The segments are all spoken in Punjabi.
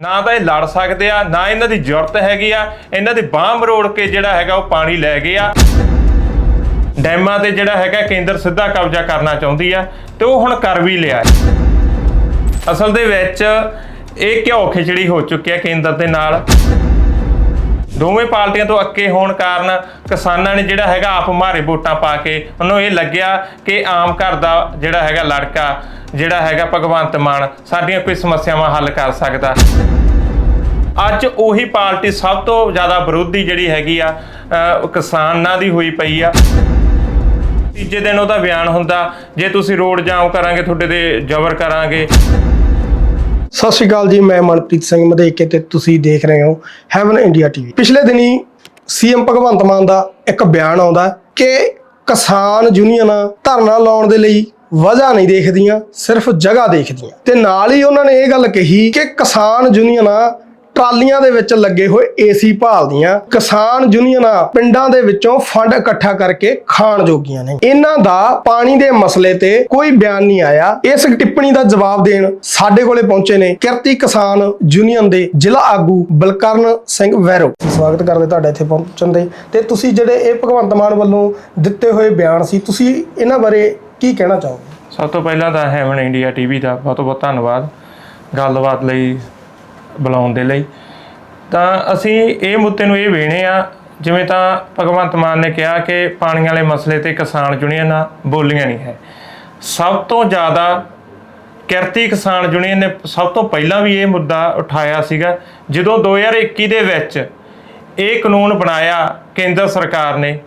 ਨਾ ਤਾਂ ਇਹ ਲੜ ਸਕਦੇ ਆ, ਨਾ ਇਹਨਾਂ ਦੀ ਜ਼ਰੂਰਤ ਹੈਗੀ ਆ। ਇਹਨਾਂ ਦੀ ਬਾਂਹ ਮਰੋੜ ਕੇ ਜਿਹੜਾ ਹੈਗਾ ਉਹ ਪਾਣੀ ਲੈ ਗਏ ਆ। ਡੈਮਾਂ ਤੇ ਜਿਹੜਾ ਹੈਗਾ ਕੇਂਦਰ ਸਿੱਧਾ ਕਬਜ਼ਾ ਕਰਨਾ ਚਾਹੁੰਦੀ ਆ ਤੇ ਉਹ ਹੁਣ ਕਰ ਵੀ ਲਿਆ ਅਸਲ ਦੇ ਵਿੱਚ ਇਹ ਘਿਓ ਖਿਚੜੀ ਹੋ ਚੁੱਕੀ ਹੈ ਕੇਂਦਰ ਦੇ ਨਾਲ। ਦੋਵੇਂ ਪਾਰਟੀਆਂ ਤੋਂ ਅੱਕੇ ਹੋਣ ਕਾਰਨ ਕਿਸਾਨਾਂ ਨੇ ਜਿਹੜਾ ਹੈਗਾ ਆਪ ਮਾਰੇ ਵੋਟਾਂ ਪਾ ਕੇ, ਉਹਨੂੰ ਇਹ ਲੱਗਿਆ ਕਿ ਆਮ ਘਰ ਦਾ ਜਿਹੜਾ ਹੈਗਾ ਲੜਕਾ, ਜਿਹੜਾ ਹੈਗਾ ਭਗਵੰਤ ਮਾਨ, ਸਾਡੀਆਂ ਕੋਈ ਸਮੱਸਿਆਵਾਂ ਹੱਲ ਕਰ ਸਕਦਾ। ਅੱਜ ਉਹੀ ਪਾਰਟੀ ਸਭ ਤੋਂ ਜ਼ਿਆਦਾ ਵਿਰੋਧੀ ਜਿਹੜੀ ਹੈਗੀ ਆ ਕਿਸਾਨਾਂ ਦੀ ਹੋਈ ਪਈ ਆ। ਤੀਜੇ ਦਿਨ ਉਹਦਾ ਬਿਆਨ ਹੁੰਦਾ, ਜੇ ਤੁਸੀਂ ਰੋਡ ਜਾਮ ਕਰਾਂਗੇ, ਤੁਹਾਡੇ ਤੇ ਜ਼ਬਰ ਕਰਾਂਗੇ। ਸਤਿ ਸ਼੍ਰੀ ਅਕਾਲ ਜੀ, ਮੈਂ ਮਨਪ੍ਰੀਤ ਸਿੰਘ ਮਧੇਕੇ ਤੇ ਤੁਸੀਂ ਦੇਖ ਰਹੇ ਹੋ ਹੈਵਨ ਇੰਡੀਆ ਟੀਵੀ ਪਿਛਲੇ ਦਿਨੀ ਸੀਐਮ ਭਗਵੰਤ ਮਾਨ ਦਾ ਇੱਕ ਬਿਆਨ ਆਉਂਦਾ ਕਿ ਕਿਸਾਨ ਯੂਨੀਅਨਾਂ ਧਰਨਾ ਲਾਉਣ ਦੇ ਲਈ ਵਜ੍ਹਾ ਨਹੀਂ ਦੇਖਦੀਆਂ, ਸਿਰਫ ਜਗ੍ਹਾ ਦੇਖਦੀਆਂ। ਤੇ ਨਾਲ ਹੀ ਉਹਨਾਂ ਨੇ ਇਹ ਗੱਲ ਕਹੀ ਕਿ ਕਿਸਾਨ ਯੂਨੀਅਨਾਂ ਟਰਾਲੀਆਂ ਦੇ ਵਿੱਚ ਲੱਗੇ ਹੋਏ ਏਸੀ ਭਾਲਦੀਆਂ ਕਿਸਾਨ ਯੂਨੀਅਨਾਂ ਪਿੰਡਾਂ ਦੇ ਵਿੱਚੋਂ ਫੰਡ ਇਕੱਠਾ ਕਰਕੇ ਖਾਣ ਜੋਗੀਆਂ ਨੇ। ਇਹਨਾਂ ਦਾ ਪਾਣੀ ਦੇ ਮਸਲੇ ਤੇ ਕੋਈ ਬਿਆਨ ਨਹੀਂ ਆਇਆ। ਇਸ ਟਿੱਪਣੀ ਦਾ ਜਵਾਬ ਦੇਣ ਸਾਡੇ ਕੋਲੇ ਪਹੁੰਚੇ ਨੇ ਕਿਰਤੀ ਕਿਸਾਨ ਯੂਨੀਅਨ ਦੇ ਜ਼ਿਲ੍ਹਾ ਆਗੂ ਬਲਕਰਨ ਸਿੰਘ ਵੈਰੋ। ਸਵਾਗਤ ਕਰਦੇ ਤੁਹਾਡਾ ਇੱਥੇ ਪਹੁੰਚਣ ਦੇ। ਤੇ ਤੁਸੀਂ ਜਿਹੜੇ ਇਹ ਭਗਵੰਤ ਮਾਨ ਵੱਲੋਂ ਦਿੱਤੇ ਹੋਏ ਬਿਆਨ ਸੀ ਤੁਸੀਂ ਇਹਨਾਂ ਬਾਰੇ ਕੀ ਕਹਿਣਾ ਚਾਹੋਗੇ? ਸਭ ਤੋਂ ਪਹਿਲਾਂ ਤਾਂ ਹੈਵਨ ਇੰਡੀਆ ਟੀਵੀ ਦਾ ਬਹੁਤ ਬਹੁਤ ਧੰਨਵਾਦ। ਗੱਲਬਾਤ ਲਈ ਬੁਲਾਉਣ ਦੇ ਲਈ। ਤਾਂ ਅਸੀਂ ਇਹ ਮੁੱਦੇ ਨੂੰ ਇਹ ਵੇਣੇ ਆ ਜਿਵੇਂ ਤਾਂ ਭਗਵੰਤ ਮਾਨ ਨੇ ਕਿਹਾ ਕਿ ਪਾਣੀ ਵਾਲੇ ਮਸਲੇ ਤੇ ਕਿਸਾਨ ਯੂਨੀਅਨਾਂ ਬੋਲੀਆਂ ਨਹੀਂ ਹੈ। ਸਭ ਤੋਂ ਜ਼ਿਆਦਾ ਕਿਰਤੀ ਕਿਸਾਨ ਯੂਨੀਅਨ ਨੇ ਸਭ ਤੋਂ ਪਹਿਲਾਂ ਵੀ ਇਹ ਮੁੱਦਾ ਉਠਾਇਆ ਸੀਗਾ, ਜਦੋਂ 2021 ਦੇ ਵਿੱਚ ਇਹ ਕਾਨੂੰਨ ਬਣਾਇਆ ਕੇਂਦਰ ਸਰਕਾਰ ਨੇ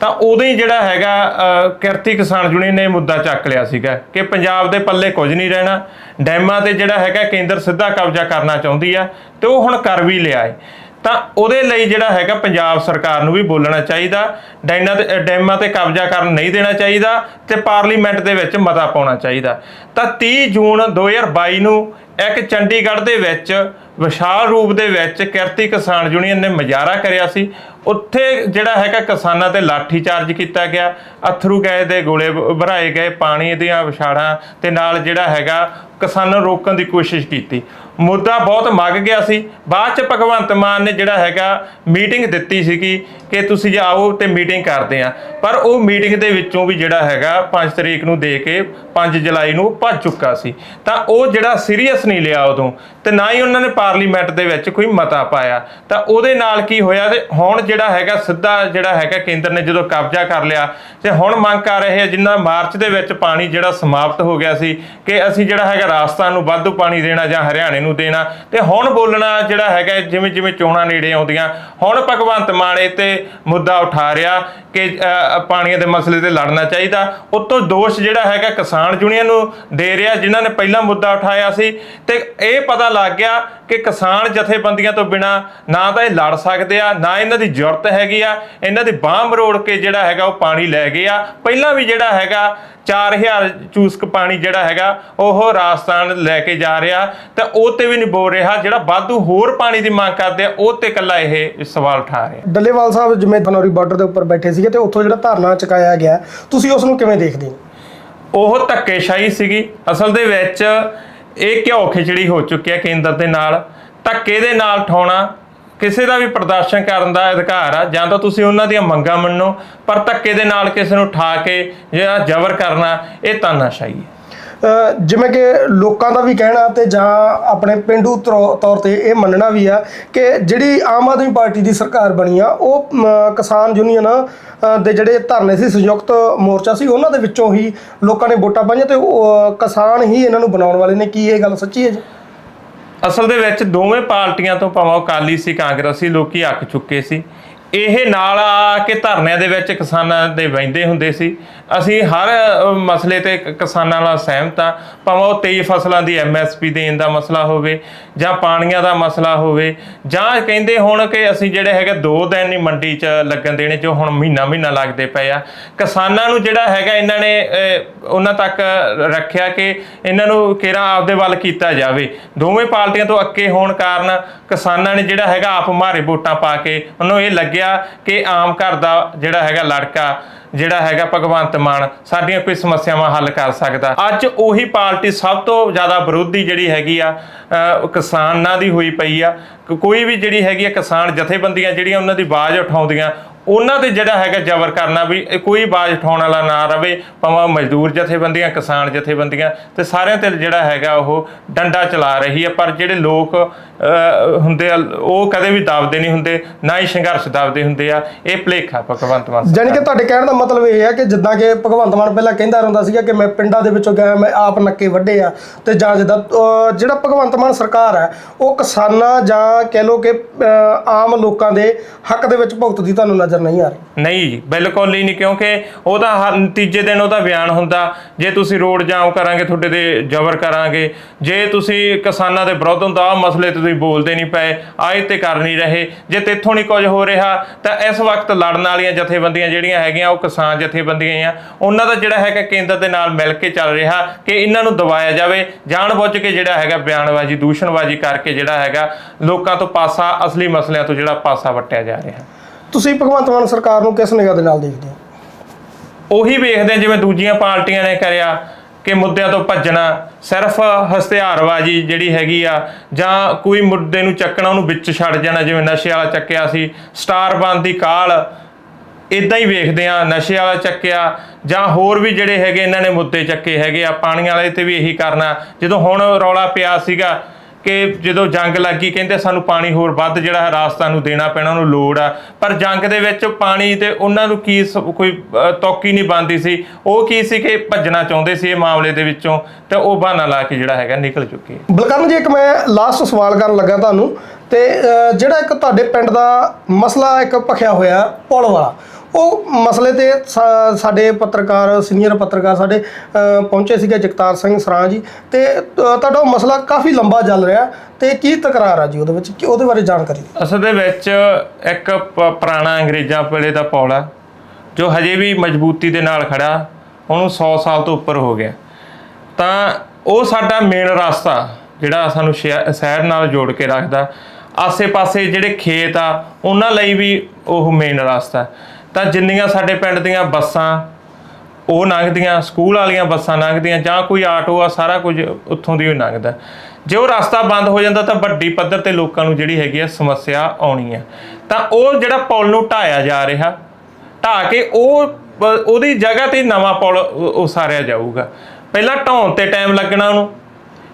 ਤਾਂ ਉਦੋਂ ਹੀ ਜਿਹੜਾ ਹੈਗਾ ਕਿਰਤੀ ਕਿਸਾਨ ਯੂਨੀਅਨ ਨੇ ਮੁੱਦਾ ਚੱਕ ਲਿਆ ਸੀਗਾ ਕਿ ਪੰਜਾਬ ਦੇ ਪੱਲੇ ਕੁਝ ਨਹੀਂ ਰਹਿਣਾ, ਡੈਮਾਂ ਤੇ ਜਿਹੜਾ ਹੈਗਾ ਕੇਂਦਰ ਸਿੱਧਾ ਕਬਜ਼ਾ ਕਰਨਾ ਚਾਹੁੰਦੀ ਆ ਤੇ ਉਹ ਹੁਣ ਕਰ ਵੀ ਲਿਆ ਹੈ ਤਾਂ ਉਹਦੇ ਲਈ ਜਿਹੜਾ ਹੈਗਾ ਪੰਜਾਬ ਸਰਕਾਰ ਨੂੰ ਵੀ ਬੋਲਣਾ ਚਾਹੀਦਾ, ਡੈਨਾਂ ਤੇ ਡੈਮਾਂ ਤੇ ਕਬਜ਼ਾ ਕਰਨ ਨਹੀਂ ਦੇਣਾ ਚਾਹੀਦਾ ਤੇ ਪਾਰਲੀਮੈਂਟ ਦੇ ਵਿੱਚ ਮਤਾ ਪਾਉਣਾ ਚਾਹੀਦਾ। ਤਾਂ 30 ਜੂਨ 2022 ਨੂੰ ਇੱਕ ਚੰਡੀਗੜ੍ਹ ਦੇ ਵਿੱਚ, ਵਿਸ਼ਾਲ ਰੂਪ ਦੇ ਵਿੱਚ ਕਿਰਤੀ ਕਿਸਾਨ ਯੂਨੀਅਨ ਨੇ ਮੁਜ਼ਾਹਰਾ ਕਰਿਆ ਸੀ। ਉੱਥੇ ਜਿਹੜਾ ਹੈਗਾ ਕਿਸਾਨਾਂ ਤੇ ਲਾਠੀ ਚਾਰਜ ਕੀਤਾ ਗਿਆ। ਅਥਰੂ ਗੈਸ ਦੇ ਗੋਲੇ ਭ- ਭਰਾਏ ਗਏ ਪਾਣੀ ਦੀਆਂ ਵਿਛਾੜਾਂ ਤੇ ਨਾਲ ਜਿਹੜਾ ਹੈਗਾ ਕਿਸਾਨਾਂ ਨੂੰ ਰੋਕਣ ਦੀ ਕੋਸ਼ਿਸ਼ ਕੀਤੀ। ਮੁੱਦਾ ਬਹੁਤ ਮੰਗ ਗਿਆ ਸੀ। ਬਾਅਦ ਚ ਭਗਵੰਤ ਮਾਨ ਨੇ ਜਿਹੜਾ ਹੈਗਾ ਮੀਟਿੰਗ ਦਿੱਤੀ ਸੀਗੀ ਕਿ ਤੁਸੀਂ ਆਓ ਤੇ ਮੀਟਿੰਗ ਕਰਦੇ ਆ। ਪਰ ਉਹ ਮੀਟਿੰਗ ਦੇ ਵਿੱਚੋਂ ਵੀ ਜਿਹੜਾ ਹੈਗਾ 5 ਤਰੀਕ ਨੂੰ ਦੇ ਕੇ 5 ਜੁਲਾਈ ਨੂੰ ਉਹ ਭੱਜ ਚੁੱਕਾ ਸੀ। ਤਾਂ ਉਹ ਜਿਹੜਾ ਸੀਰੀਅਸ ਨਹੀਂ ਲਿਆ ਉਦੋਂ ਤੇ ਨਾ ਹੀ ਉਹਨਾਂ ਨੇ ਪਾਰਲੀਮੈਂਟ ਦੇ ਵਿੱਚ ਕੋਈ ਮਤਾ ਪਾਇਆ। ਤਾਂ ਉਹਦੇ ਨਾਲ ਕੀ ਹੋਇਆ ਤੇ ਹੁਣ ਜਿਹੜਾ ਹੈਗਾ ਸਿੱਧਾ ਜਿਹੜਾ ਹੈਗਾ ਕੇਂਦਰ ਨੇ ਜਦੋਂ ਕਬਜ਼ਾ ਕਰ ਲਿਆ ਤੇ ਹੁਣ ਮੰਗ ਕਰ ਰਹੇ ਆ ਜਿੰਨਾ ਮਾਰਚ ਦੇ ਵਿੱਚ ਪਾਣੀ ਜਿਹੜਾ ਸਮਾਪਤ ਹੋ ਗਿਆ ਸੀ ਕਿ ਅਸੀਂ ਜਿਹੜਾ ਹੈਗਾ ਰਾਜਸਥਾਨ ਨੂੰ ਵਾਧੂ ਪਾਣੀ ਦੇਣਾ ਜਾਂ ਹਰਿਆਣੇ ਨੂੰ ਦੇਣਾ ਤੇ ਹੁਣ ਬੋਲਣਾ ਜਿਹੜਾ ਹੈਗਾ ਜਿਵੇਂ ਜਿਵੇਂ ਚੋਣਾਂ ਨੇੜੇ ਆਉਂਦੀਆਂ ਹੁਣ ਭਗਵੰਤ ਮਾਨ ਇਹ ਤੇ ਮੁੱਦਾ ਉਠਾ ਰਿਹਾ ਕਿ ਅ, ਪਾਣੀਆਂ ਦੇ ਮਸਲੇ ਤੇ ਲੜਨਾ ਚਾਹੀਦਾ। ਉਤੋਂ ਦੋਸ਼ ਜਿਹੜਾ ਹੈਗਾ ਕਿਸਾਨ ਯੂਨੀਅਨ ਨੂੰ ਦੇ ਰਿਹਾ ਜਿਨ੍ਹਾਂ ਨੇ ਪਹਿਲਾਂ ਮੁੱਦਾ ਉਠਾਇਆ ਸੀ। ਤੇ ਇਹ ਪਤਾ ਲੱਗ ਗਿਆ ਕਿ ਕਿਸਾਨ ਜਥੇਬੰਦੀਆਂ ਤੋਂ ਬਿਨਾ ਨਾ ਤਾਂ ਇਹ ਲੜ ਸਕਦੇ ਆ ਨਾ ਇਹਨਾਂ ਦੀ ਜ਼ਰੂਰਤ ਹੈਗੀ ਆ। ਇਹਨਾਂ ਦੀ ਬਾਂਹ ਮਰੋੜ ਕੇ ਜਿਹੜਾ ਹੈਗਾ ਉਹ ਪਾਣੀ ਲੈ ਗਏ ਆ। ਪਹਿਲਾਂ ਵੀ ਜਿਹੜਾ ਹੈਗਾ 4000 ਚੂਸਕ ਪਾਣੀ ਜਿਹੜਾ ਹੈਗਾ ਉਹ ਰਾਜਸਥਾਨ ਲੈ ਕੇ ਜਾ ਰਿਹਾ। ਤੇ ਉਹ ਤੇ ਵੀ ਨਹੀਂ ਬੋਲ ਰਿਹਾ। ਜਿਹੜਾ ਵਾਧੂ ਹੋਰ ਪਾਣੀ ਦੀ ਮੰਗ ਕਰਦੇ ਆ ਉਹ ਤੇ ਇਕੱਲਾ ਇਹ ਸਵਾਲ ਉਠਾ ਰਿਹਾ। ਡੱਲੇਵਾਲ ਸਾਹਿਬ ਜਿਵੇਂ ਧਨੌਰੀ ਬਾਰਡਰ ਦੇ ਉੱਪਰ ਬੈਠੇ ਸੀਗੇ ਤੇ ਉੱਥੋਂ ਜਿਹੜਾ ਧਰਨਾ ਚੁਕਾਇਆ ਗਿਆ ਤੁਸੀਂ ਉਸ ਨੂੰ ਕਿਵੇਂ ਦੇਖਦੇ ਹੋ? ਉਹ ਧੱਕੇਸ਼ਾਹੀ ਸੀਗੀ। ਅਸਲ ਦੇ ਵਿੱਚ ਇਹ ਘਿਓ ਖਿਚੜੀ ਹੋ ਚੁੱਕੀ ਹੈ ਕੇਂਦਰ ਦੇ ਨਾਲ? ਧੱਕੇ ਦੇ ਨਾਲ ਠਾਉਣਾ ਕਿਸੇ ਦਾ ਵੀ ਪ੍ਰਦਰਸ਼ਨ ਕਰਨ ਦਾ ਅਧਿਕਾਰ ਆ, ਜਾਂ ਤਾਂ ਤੁਸੀਂ ਉਹਨਾਂ ਦੀਆਂ ਮੰਗਾਂ ਮੰਨੋ, ਪਰ ਧੱਕੇ ਦੇ ਨਾਲ ਕਿਸੇ ਨੂੰ ਠਾ ਕੇ ਜਿਹੜਾ ਜ਼ਬਰ ਕਰਨਾ, ਇਹ ਤਾਨਾਸ਼ਾਹੀ ਹੈ। ਜਿਵੇਂ ਕਿ ਲੋਕਾਂ ਦਾ ਵੀ ਕਹਿਣਾ ਤੇ ਜਾਂ ਆਪਣੇ ਪਿੰਡੂ ਤਰੋ- ਤੌਰ ਤੇ ਇਹ ਮੰਨਣਾ ਵੀ ਆ ਕਿ ਜਿਹੜੀ ਆਮ ਆਦਮੀ ਪਾਰਟੀ ਦੀ ਸਰਕਾਰ ਬਣੀ ਆ ਉਹ ਮ, ਕਿਸਾਨ ਯੂਨੀਅਨ ਅ, ਦੇ ਜਿਹੜੇ ਧਰਨੇ ਸੀ ਸੰਯੁਕਤ ਮੋਰਚਾ ਸੀ ਉਹਨਾਂ ਦੇ ਵਿੱਚੋਂ ਹੀ ਲੋਕਾਂ ਨੇ ਵੋਟਾਂ ਪਾਈਆਂ ਤੇ ਉਹ, ਕਿਸਾਨ ਹੀ ਇਹਨਾਂ ਨੂੰ ਬਣਾਉਣ ਵਾਲੇ ਨੇ। ਕੀ ਇਹ ਗੱਲ ਸੱਚੀ ਹੈ ਜੀ? ਅਸਲ ਦੇ ਵਿੱਚ ਦੋਵੇਂ ਪਾਰਟੀਆਂ ਤੋਂ ਭਾਵੇਂ ਅਕਾਲੀ ਸੀ ਕਾਂਗਰਸੀ ਲੋਕੀ ਅੱਕ ਚੁੱਕੇ ਸੀ। ਇਹ ਨਾਲ ਆ ਕੇ ਧਰਨਿਆਂ ਦੇ ਵਿੱਚ ਕਿਸਾਨਾਂ ਦੇ ਬੈਂਦੇ ਹੁੰਦੇ ਸੀ। ਅਸੀਂ ਹਰ ਮਸਲੇ ਤੇ ਕਿਸਾਨਾਂ ਨਾਲ ਸਹਿਮਤ ਆ। ਭਾਵੇਂ ਉਹ 23 ਫਸਲਾਂ ਦੀ ਐਮਐਸਪੀ ਦੇਣ ਦਾ ਮਸਲਾ ਹੋਵੇ ਜਾਂ ਪਾਣੀਆਂ ਦਾ ਮਸਲਾ ਹੋਵੇ, ਜਾਂ ਕਹਿੰਦੇ ਹੁਣ ਕਿ ਅਸੀਂ ਜਿਹੜੇ ਹੈਗੇ ਦੋ ਦਿਨ ਨਹੀਂ ਮੰਡੀ 'ਚ ਲੱਗਣ ਦੇਣੇ ਜੋ ਹੁਣ ਮਹੀਨਾ ਮਹੀਨਾ ਲੱਗਦੇ ਪਏ ਆ। ਕਿਸਾਨਾਂ ਨੂੰ ਜਿਹੜਾ ਹੈਗਾ ਇਹਨਾਂ ਨੇ ਉਹਨਾਂ ਤੱਕ ਰੱਖਿਆ ਕਿ ਇਹਨਾਂ ਨੂੰ ਕਿਹੜਾ ਆਪਦੇ ਵੱਲ ਕੀਤਾ ਜਾਵੇ। ਦੋਵੇਂ ਪਾਰਟੀਆਂ ਤੋਂ ਅੱਕੇ ਹੋਣ ਕਾਰਨ ਕਿਸਾਨਾਂ ਨੇ ਜਿਹੜਾ ਹੈਗਾ ਆਪ ਮਾਰੇ ਵੋਟਾਂ ਪਾ ਕੇ ਉਹਨੂੰ ਇਹ ਲੱਗਿਆ ਕਿ ਆਮ ਘਰ ਦਾ ਜਿਹੜਾ ਹੈਗਾ ਲੜਕਾ ਜਿਹੜਾ ਹੈਗਾ ਭਗਵੰਤ ਮਾਨ ਸਾਡੀਆਂ ਕੋਈ ਸਮੱਸਿਆਵਾਂ ਹੱਲ ਕਰ ਸਕਦਾ। ਅੱਜ ਉਹੀ ਪਾਰਟੀ ਸਭ ਤੋਂ ਜ਼ਿਆਦਾ ਵਿਰੋਧੀ ਜਿਹੜੀ ਹੈਗੀ ਆ ਅਹ, ਕਿਸਾਨਾਂ ਦੀ ਹੋਈ ਪਈ ਆ। ਕੋਈ ਵੀ ਜਿਹੜੀ ਹੈਗੀ ਆ ਕਿਸਾਨ ਜਥੇਬੰਦੀਆਂ ਜਿਹੜੀਆਂ ਉਹਨਾਂ ਦੀ ਆਵਾਜ਼ ਉਠਾਉਂਦੀਆਂ ਉਹਨਾਂ ਤੇ ਜਿਹੜਾ ਹੈਗਾ ਜ਼ਬਰ ਕਰਨਾ ਵੀ ਇਹ ਕੋਈ ਆਵਾਜ਼ ਉਠਾਉਣ ਵਾਲਾ ਨਾ ਰਵੇ ਭਾਵੇਂ ਮਜ਼ਦੂਰ ਜਥੇਬੰਦੀਆਂ ਕਿਸਾਨ ਜਥੇਬੰਦੀਆਂ ਤੇ ਸਾਰਿਆਂ ਤੇ ਜਿਹੜਾ ਹੈਗਾ ਉਹ ਡੰਡਾ ਚਲਾ ਰਹੀ ਹੈ। ਪਰ ਜਿਹੜੇ ਲੋਕ ਅਹ, ਹੁੰਦੇ ਆ ਉਹ ਕਦੇ ਵੀ ਦਬਦੇ ਨਹੀਂ ਹੁੰਦੇ ਨਾ ਹੀ ਸੰਘਰਸ਼ ਦਬਦੇ ਹੁੰਦੇ ਆ। ਇਹ ਭੁਲੇਖਾ ਭਗਵੰਤ ਮਾਨ ਜਾਣੀ ਕਿ ਤੁਹਾਡੇ ਕਹਿਣ ਦਾ ਮਤਲਬ ਇਹ ਹੈ ਕਿ ਜਿੱਦਾਂ ਕਿ ਭਗਵੰਤ ਮਾਨ ਪਹਿਲਾਂ ਕਹਿੰਦਾ ਰਹਿੰਦਾ ਸੀਗਾ ਕਿ ਮੈਂ ਪਿੰਡਾਂ ਦੇ ਵਿੱਚੋਂ ਗਿਆ ਮੈਂ ਆਪ ਨੱਕੇ ਵੱਢੇ ਆ ਤੇ ਜਾਂ ਜਿੱਦਾਂ ਅਹ, ਜਿਹੜਾ ਭਗਵੰਤ ਮਾਨ ਸਰਕਾਰ ਹੈ ਉਹ ਕਿਸਾਨਾਂ ਜਾਂ ਕਹਿ ਲਓ ਕਿ ਅਹ, ਆਮ ਲੋਕਾਂ ਦੇ ਹੱਕ ਦੇ ਵਿੱਚ ਭੁਗਤਦੀ ਤੁਹਾਨੂੰ ਨਜ਼ਰ ਨਹੀਂ ਆ ਰਹੀ। ਨਹੀਂ ਜੀ ਬਿਲਕੁਲ ਹੀ ਨਹੀਂ, ਕਿਉਂਕਿ ਉਹਦਾ ਹਰ ਤੀਜੇ ਦਿਨ ਉਹਦਾ ਬਿਆਨ ਹੁੰਦਾ। ਜੇ ਤੁਸੀਂ ਰੋਡ ਜਾਮ ਕਰਾਂਗੇ, ਤੁਹਾਡੇ ਤੇ ਜ਼ਬਰ ਕਰਾਂਗੇ। ਜੇ ਤੁਸੀਂ ਕਿਸਾਨਾਂ ਦੇ ਵਿਰੁੱਧ ਹੁੰਦਾ, ਆਹ ਮਸਲੇ ਤੇ ਤੁਸੀਂ ਬੋਲਦੇ ਨਹੀਂ ਪਏ, ਆਏ ਤੇ ਕਰ ਨਹੀਂ ਰਹੇ। ਜੇ ਤੇਥੋਂ ਨਹੀਂ ਕੁਝ ਹੋ ਰਿਹਾ, ਤਾਂ ਇਸ ਵਕਤ ਲੜਨ ਵਾਲੀਆਂ ਜਥੇਬੰਦੀਆਂ ਜਿਹੜੀਆਂ ਹੈਗੀਆਂ, ਉਹ ਕਿਸਾਨ ਜਥੇਬੰਦੀਆਂ ਆ। ਉਹਨਾਂ ਦਾ ਜਿਹੜਾ ਹੈਗਾ ਕੇਂਦਰ ਦੇ ਨਾਲ ਮਿਲ ਕੇ ਚੱਲ ਰਿਹਾ, ਕਿ ਇਹਨਾਂ ਨੂੰ ਦਬਾਇਆ ਜਾਵੇ। ਜਾਣ ਬੁੱਝ ਕੇ ਜਿਹੜਾ ਹੈਗਾ ਬਿਆਨਬਾਜ਼ੀ, ਦੂਸ਼ਣਬਾਜ਼ੀ ਕਰਕੇ ਜਿਹੜਾ ਹੈਗਾ, ਲੋਕਾਂ ਤੋਂ ਪਾਸਾ, ਅਸਲੀ ਮਸਲਿਆਂ ਤੋਂ ਜਿਹੜਾ ਪਾਸਾ ਵਟਿਆ ਜਾ ਰਿਹਾ। ਤੁਸੀਂ ਭਗਵੰਤ ਮਾਨ ਸਰਕਾਰ ਨੂੰ ਕਿਸ ਨਿਗਾਹ ਦੇ ਨਾਲ ਦੇਖਦੇ ਹੋ? ਉਹੀ ਵੇਖਦੇ ਜਿਵੇਂ ਦੂਜੀਆਂ ਪਾਰਟੀਆਂ ਨੇ ਕਰਿਆ ਕਿ ਮੁੱਦਿਆਂ ਤੋਂ ਭੱਜਣਾ, ਸਿਰਫ ਹਸਤਿਆਰਬਾਜ਼ੀ ਜਿਹੜੀ ਹੈਗੀ ਆ, ਜਾਂ ਕੋਈ ਮੁੱਦੇ ਨੂੰ ਚੱਕਣਾ, ਉਹਨੂੰ ਵਿੱਚ ਛੱਡ ਜਾਣਾ, ਜਿਵੇਂ ਨਸ਼ੇ ਵਾਲਾ ਚੱਕਿਆ ਸੀ, ਸਟਾਰ ਬੰਦ ਦੀ ਕਾਲ ਇਦਾਂ ਹੀ ਵੇਖਦੇ ਆ ਨਸ਼ੇ ਵਾਲਾ ਚੱਕਿਆ, ਜਾਂ ਹੋਰ ਵੀ ਜਿਹੜੇ ਹੈਗੇ, ਇਹਨਾਂ ਨੇ ਮੁੱਦੇ ਚੱਕੇ ਹੈਗੇ ਆ, ਪਾਣੀ ਵਾਲੇ ਤੇ ਵੀ ਇਹੀ ਕਰਨਾ, ਜਦੋਂ ਹੁਣ ਰੌਲਾ ਪਿਆ ਸੀਗਾ ਕਿ ਜਦੋਂ ਜੰਗ ਲੱਗੀ, ਕਹਿੰਦੇ ਸਾਨੂੰ ਪਾਣੀ ਹੋਰ ਵੱਧ ਜਿਹੜਾ ਰਾਜਸਥਾਨ ਨੂੰ ਦੇਣਾ ਪੈਣਾ, ਉਹਨੂੰ ਲੋੜ ਆ। ਪਰ ਜੰਗ ਦੇ ਵਿੱਚ ਪਾਣੀ ਤੇ ਉਹਨਾਂ ਨੂੰ ਕੀ ਕੋਈ ਤੌਕੀ ਨਹੀਂ ਬੰਦੀ ਸੀ। ਉਹ ਕੀ ਸੀ ਕਿ ਭੱਜਣਾ ਚਾਹੁੰਦੇ ਸੀ ਇਹ ਮਾਮਲੇ ਦੇ ਵਿੱਚੋਂ ਤੇ ਉਹ ਬਹਾਨਾ ਲਾ ਕੇ ਜਿਹੜਾ ਹੈਗਾ ਨਿਕਲ ਚੁੱਕੇ ਬਲਕਰਨ ਜੀ, ਇੱਕ ਮੈਂ ਲਾਸਟ ਸਵਾਲ ਕਰਨ ਲੱਗਾ ਤੁਹਾਨੂੰ ਤੇ ਜਿਹੜਾ ਇੱਕ ਤੁਹਾਡੇ ਪਿੰਡ ਦਾ ਮਸਲਾ ਇੱਕ ਭਖਿਆ ਹੋਇਆ, ਪੁਲ ਵਾਲਾ। ਉਹ ਮਸਲੇ ਤੇ ਸਾ- ਸਾਡੇ ਪੱਤਰਕਾਰ ਸੀਨੀਅਰ ਪੱਤਰਕਾਰ ਸਾਡੇ ਅਹ, ਪਹੁੰਚੇ ਸੀਗੇ ਜਗਤਾਰ ਸਿੰਘ ਸਰਾਂ ਜੀ ਤੇ ਅਹ, ਤੁਹਾਡਾ ਉਹ ਮਸਲਾ ਕਾਫੀ ਲੰਬਾ ਚੱਲ ਰਿਹਾ ਤੇ ਕੀ ਤਕਰਾਰ ਆ ਜੀ ਉਹਦੇ ਵਿੱਚ? ਕਿ ਉਹਦੇ ਬਾਰੇ ਜਾਣਕਾਰੀ ਦਿਓ। ਅਸਲ ਦੇ ਵਿੱਚ ਇੱਕ ਪ- ਪੁਰਾਣਾ ਅੰਗਰੇਜ਼ਾਂ ਵੇਲੇ ਦਾ ਪੌਲ ਆ ਜੋ ਹਜੇ ਵੀ ਮਜ਼ਬੂਤੀ ਦੇ ਨਾਲ ਖੜਾ ਉਹਨੂੰ 100 ਸਾਲ ਤੋਂ ਉੱਪਰ ਹੋ ਗਿਆ। ਤਾਂ ਉਹ ਸਾਡਾ ਮੇਨ ਰਸਤਾ ਜਿਹੜਾ ਸਾਨੂੰ ਸ਼ਹਿ- ਸ਼ਹਿਰ ਨਾਲ ਜੋੜ ਕੇ ਰੱਖਦਾ ਆਸੇ-ਪਾਸੇ ਜਿਹੜੇ ਖੇਤ ਆ ਉਹਨਾਂ ਲਈ ਵੀ ਉਹ ਮੇਨ ਰਸਤਾ। ਤਾਂ ਜਿੰਨੀਆਂ ਸਾਡੇ ਪਿੰਡ ਦੀਆਂ ਬੱਸਾਂ ਉਹ ਲੰਘਦੀਆਂ ਸਕੂਲ ਵਾਲੀਆਂ ਬੱਸਾਂ ਲੰਘਦੀਆਂ ਜਾਂ ਕੋਈ ਆਟੋ ਆ ਸਾਰਾ ਕੁਝ ਉੱਥੋਂ ਦੀ ਹੀ ਲੰਘਦਾ। ਜੇ ਉਹ ਰਸਤਾ ਬੰਦ ਹੋ ਜਾਂਦਾ ਤਾਂ ਵੱਡੀ ਪੱਧਰ ਤੇ ਲੋਕਾਂ ਨੂੰ ਜਿਹੜੀ ਹੈਗੀ ਆ ਸਮੱਸਿਆ ਆਉਣੀ ਆ। ਤਾਂ ਉਹ ਜਿਹੜਾ ਪੁਲ ਨੂੰ ਢਾਇਆ ਜਾ ਰਿਹਾ ਢਾ ਕੇ ਉਹ ਉਹਦੀ ਜਗ੍ਹਾ ਤੇ ਨਵਾਂ ਪੁਲ ਉਸਾਰਿਆ ਜਾਊਗਾ। ਪਹਿਲਾਂ ਢਾਉਣ ਤੇ ਟਾਈਮ ਲੱਗਣਾ ਉਹਨੂੰ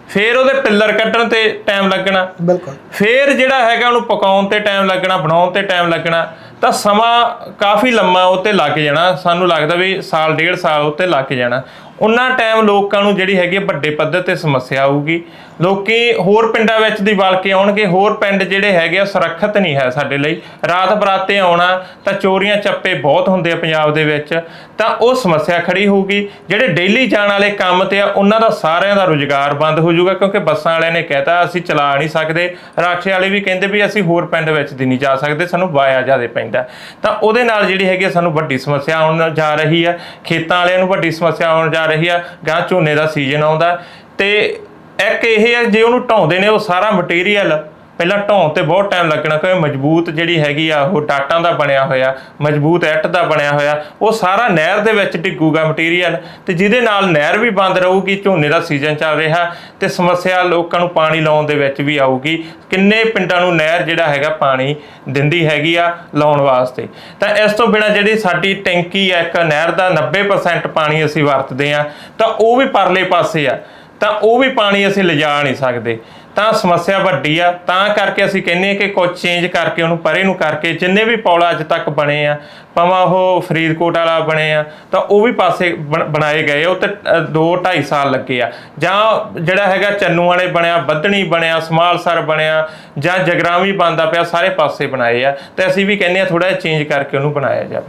ਫੇਰ ਉਹਦੇ ਪਿੱਲਰ ਕੱਢਣ ਤੇ ਟਾਈਮ ਲੱਗਣਾ। ਬਿਲਕੁਲ। ਫੇਰ ਜਿਹੜਾ ਹੈਗਾ ਉਹਨੂੰ ਪਕਾਉਣ ਤੇ ਟਾਈਮ ਲੱਗਣਾ ਬਣਾਉਣ ਤੇ ਟਾਈਮ ਲੱਗਣਾ। ਤਾਂ ਸਮਾਂ ਕਾਫੀ ਲੰਮਾ ਉੱਤੇ ਲੱਗ ਜਾਣਾ। ਸਾਨੂੰ ਲੱਗਦਾ ਵੀ ਸਾਲ, ਡੇਢ ਸਾਲ ਉੱਤੇ ਲੱਗ ਜਾਣਾ। ਉਹਨਾਂ ਟਾਈਮ ਲੋਕਾਂ ਨੂੰ ਜਿਹੜੀ ਹੈਗੀ ਆ ਵੱਡੇ ਪੱਧਰ ਤੇ ਸਮੱਸਿਆ ਆਊਗੀ। ਲੋਕੀ ਹੋਰ ਪਿੰਡਾਂ ਵਿੱਚ ਦੀ ਵਲ ਕੇ ਆਉਣਗੇ, ਹੋਰ ਪਿੰਡ ਜਿਹੜੇ ਹੈਗੇ ਆ, ਸੁਰੱਖਿਅਤ ਨਹੀਂ ਹੈ ਸਾਡੇ ਲਈ। ਰਾਤ ਬਰਾਤੇ ਆਉਣਾ, ਤਾਂ ਚੋਰੀਆਂ ਚੱਪੇ ਬਹੁਤ ਹੁੰਦੇ ਆ ਪੰਜਾਬ ਦੇ ਵਿੱਚ। ਤਾਂ ਉਹ ਸਮੱਸਿਆ ਖੜੀ ਹੋਊਗੀ, ਜਿਹੜੇ ਡੇਲੀ ਜਾਣ ਵਾਲੇ ਕੰਮ ਤੇ ਆ, ਉਹਨਾਂ ਦਾ ਸਾਰਿਆਂ ਦਾ ਰੁਜ਼ਗਾਰ ਬੰਦ ਹੋ ਜਾਊਗਾ, ਕਿਉਂਕਿ ਬੱਸਾਂ ਵਾਲਿਆਂ ਨੇ ਕਹਿਤਾ, ਅਸੀਂ ਚਲਾ ਨਹੀਂ ਸਕਦੇ। ਰਾਖੇ ਵਾਲੇ ਵੀ ਕਹਿੰਦੇ ਵੀ ਅਸੀਂ ਹੋਰ ਪਿੰਡ ਵਿੱਚ ਦੀ ਨਹੀਂ ਜਾ ਸਕਦੇ, ਸਾਨੂੰ ਵਾਇਆ ਜ਼ਿਆਦਾ ਪੈਂਦਾ। ਤਾਂ ਉਹਦੇ ਨਾਲ ਜਿਹੜੀ ਹੈਗੀ ਆ, ਸਾਨੂੰ ਵੱਡੀ ਸਮੱਸਿਆ ਆਉਣ ਜਾ ਰਹੀ ਆ। ਖੇਤਾਂ ਵਾਲਿਆਂ ਨੂੰ ਵੱਡੀ ਸਮੱਸਿਆ ਆਉਣ ਜਾ ਰਹੀ ਆ ਗਾਂ ਝੋਨੇ ਦਾ ਸੀਜ਼ਨ ਆਉਂਦਾ। ਤੇ ਇੱਕ ਇਹ ਹੈ, ਜੇ ਉਹਨੂੰ ਢਾਉਂਦੇ ਨੇ ਉਹ ਸਾਰਾ ਮਟੀਰੀਅਲ ਪਹਿਲਾਂ ਢਾਉਣ ਤੇ ਬਹੁਤ ਟਾਈਮ ਲੱਗਣਾ, ਕਿਉਂਕਿ ਮਜ਼ਬੂਤ ਜਿਹੜੀ ਹੈਗੀ ਆ, ਉਹ ਟਾਟਾਂ ਦਾ ਬਣਿਆ ਹੋਇਆ, ਮਜ਼ਬੂਤ ਐਟ ਦਾ ਬਣਿਆ ਹੋਇਆ, ਉਹ ਸਾਰਾ ਨਹਿਰ ਦੇ ਵਿੱਚ ਡਿੱਗੂਗਾ ਮਟੀਰੀਅਲ ਤੇ ਜਿਹਦੇ ਨਾਲ ਨਹਿਰ ਵੀ ਬੰਦ ਰਹੂਗੀ, ਝੋਨੇ ਦਾ ਸੀਜ਼ਨ ਚੱਲ ਰਿਹਾ ਤੇ ਸਮੱਸਿਆ ਲੋਕਾਂ ਨੂੰ ਪਾਣੀ ਲਾਉਣ ਦੇ ਵਿੱਚ ਵੀ ਆਊਗੀ। ਕਿੰਨੇ ਪਿੰਡਾਂ ਨੂੰ ਨਹਿਰ ਜਿਹੜਾ ਹੈਗਾ ਪਾਣੀ ਦਿੰਦੀ ਹੈਗੀ ਆ ਲਾਉਣ ਵਾਸਤੇ। ਤਾਂ ਇਸ ਤੋਂ ਬਿਨਾ ਜਿਹੜੀ ਸਾਡੀ ਟੈਂਕੀ ਆ, ਇੱਕ ਨਹਿਰ ਦਾ 90% ਪਾਣੀ ਅਸੀਂ ਵਰਤਦੇ ਆ, ਤਾਂ ਉਹ ਵੀ ਪਰਲੇ ਪਾਸੇ ਆ। ਤਾਂ ਉਹ ਵੀ ਪਾਣੀ ਅਸੀਂ ਲਿਜਾ ਨਹੀਂ ਸਕਦੇ। ਤਾਂ ਸਮੱਸਿਆ ਵੱਡੀ ਆ, ਤਾਂ ਕਰਕੇ ਅਸੀਂ ਕਹਿੰਨੇ ਕਿ ਕੁਝ ਚੇਂਜ ਕਰਕੇ ਉਹਨੂੰ ਪਰੇ ਨੂੰ ਕਰਕੇ ਜਿੰਨੇ ਵੀ ਪੌਲ ਅੱਜ ਤੱਕ ਬਣੇ ਆ, ਭਾਵੇਂ ਉਹ ਫਰੀਦਕੋਟ ਵਾਲਾ ਬਣੇ ਆ, ਤਾਂ ਉਹ ਵੀ ਪਾਸੇ ਬਣ- ਬਣਾਏ ਗਏ ਉਹ ਤੇ 2 2.5 ਸਾਲ ਲੱਗੇ ਆ। ਜਾਂ ਜਿਹੜਾ ਹੈਗਾ ਚੰਨੂ ਵਾਲੇ ਬਣਿਆ, ਬੱਧਣੀ ਬਣਿਆ ਸਮਾਲਸਰ ਬਣਿਆ, ਜਾਂ ਜਗਰਾਵੀ ਬਣਦਾ ਪਿਆ, ਸਾਰੇ ਪਾਸੇ ਬਣਾਏ ਆ। ਤੇ ਅਸੀਂ ਵੀ ਕਹਿੰਨੇ ਆ ਥੋੜਾ ਚੇਂਜ ਕਰਕੇ ਉਹਨੂੰ ਬਣਾਇਆ ਜਾਵੇ।